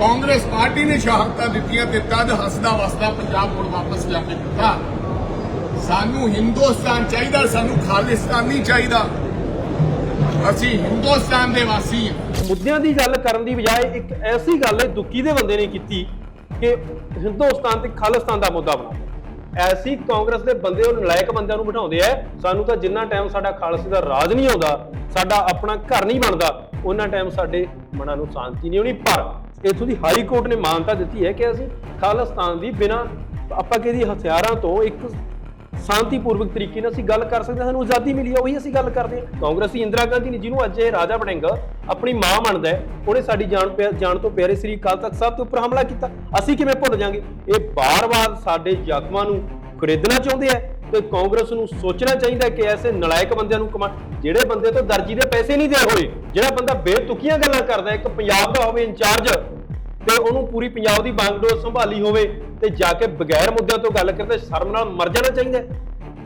Congress party ਨੇ ਸ਼ਹਾਦਤਾਂ ਦਿੱਤੀਆਂ ਤੇ ਤਦ ਹੱਸਦਾ ਵਸਦਾ ਪੰਜਾਬ ਮੁੜ ਵਾਪਸ ਜਾ ਕੇ ਦਿੱਤਾ। ਸਾਨੂੰ ਹਿੰਦੁਸਤਾਨ ਚਾਹੀਦਾ, ਸਾਨੂੰ ਖਾਲਿਸਤਾਨ ਨਹੀਂ ਚਾਹੀਦਾ। ਅਸੀਂ ਹਿੰਦੁਸਤਾਨ ਦੇ ਵਾਸੀ ਹਾਂ। ਮੁੱਦਿਆਂ ਦੀ ਗੱਲ ਕਰਨ ਦੀ ਬਜਾਏ ਇੱਕ ਐਸੀ ਗੱਲ ਹੈ ਦੁੱਕੀ ਦੇ ਬੰਦੇ ਨੇ ਕੀਤੀ ਕਿ ਹਿੰਦੁਸਤਾਨ ਤੇ ਖਾਲਿਸਤਾਨ ਦਾ ਮੁੱਦਾ ਬਣਾ ਐਸੀ ਕਾਂਗਰਸ ਦੇ ਬੰਦੇ ਉਹ ਨਲਾਇਕ ਬੰਦਿਆਂ ਨੂੰ ਬਿਠਾਉਂਦੇ ਆ, ਸਾਨੂੰ ਤਾਂ ਜਿੰਨਾ ਟਾਈਮ ਸਾਡਾ ਖਾਲਸੇ ਦਾ ਰਾਜ ਨਹੀਂ ਆਉਂਦਾ, ਸਾਡਾ ਆਪਣਾ ਘਰ ਨਹੀਂ ਬਣਦਾ ਉਹਨਾਂ ਟਾਈਮ ਸਾਡੇ ਮਨਾਂ ਨੂੰ ਸ਼ਾਂਤੀ ਨਹੀਂ ਹੋਣੀ। ਪਰ ਇਥੋਂ ਦੀ ਹਾਈ ਕੋਰਟ ਨੇ ਮਾਨਤਾ ਦਿੱਤੀ ਹੈ ਕਿ ਅਸੀਂ ਖਾਲਿਸਤਾਨ ਦੀ ਬਿਨਾ ਆਪਾਂ ਕਿਹਦੀ ਹਥਿਆਰਾਂ ਤੋਂ ਇੱਕ ਸ਼ਾਂਤੀਪੂਰਵਕ ਤਰੀਕੇ ਨਾਲ ਅਸੀਂ ਗੱਲ ਕਰ ਸਕਦੇ ਹਾਂ, ਸਾਨੂੰ ਆਜ਼ਾਦੀ ਮਿਲੀ ਹੈ ਉਹੀ ਅਸੀਂ ਗੱਲ ਕਰਦੇ ਹਾਂ। ਕਾਂਗਰਸੀ ਇੰਦਰਾ ਗਾਂਧੀ ਨੇ ਜਿਹਨੂੰ ਅੱਜ ਇਹ ਰਾਜਾ ਬਣੇਗਾ ਆਪਣੀ ਮਾਂ ਮੰਨਦਾ ਹੈ, ਉਹਨੇ ਸਾਡੀ ਜਾਨ ਪਿਆ- ਤੋਂ ਪਿਆਰੇ ਸ੍ਰੀ ਅਕਾਲ ਤਖਤ ਸਾਹਿਬ ਦੇ ਉੱਪਰ ਹਮਲਾ ਕੀਤਾ। ਅਸੀਂ ਕਿਵੇਂ ਭੁੱਲ ਜਾਾਂਗੇ? ਇਹ ਬਾਰ-ਬਾਰ ਸਾਡੇ ਜ਼ਖਮਾਂ ਨੂੰ ਖਰੀਦਣਾ ਚਾਹੁੰਦੇ ਆ ਤੇ ਕਾਂਗਰਸ ਨੂੰ ਸੋਚਣਾ ਚਾਹੀਦਾ ਕਿ ਐਸੇ ਨਲਾਇਕ ਬੰਦਿਆਂ ਨੂੰ ਕਮਾ ਜਿਹੜੇ ਬੰਦੇ ਤੋਂ ਦਰਜੀ ਦੇ ਪੈਸੇ ਨਹੀਂ ਦੇ ਹੋਏ, ਜਿਹੜਾ ਬੰਦਾ ਬੇਤੁਕੀਆਂ ਗੱਲਾਂ ਕਰਦਾ ਇੱਕ ਪੰਜਾਬ ਦਾ ਹੋਵੇ ਇੰਚਾਰਜ ਤੇ ਉਹਨੂੰ ਪੂਰੀ ਪੰਜਾਬ ਦੀ ਬਾਗਡੋਰ ਸੰਭਾਲੀ ਹੋਵੇ ਤੇ ਜਾ ਕੇ ਬਗੈਰ ਮੁੱਦਿਆਂ ਤੋਂ ਗੱਲ ਕਰਦੇ ਸ਼ਰਮ ਨਾਲ ਮਰ ਜਾਣਾ ਚਾਹੀਦਾ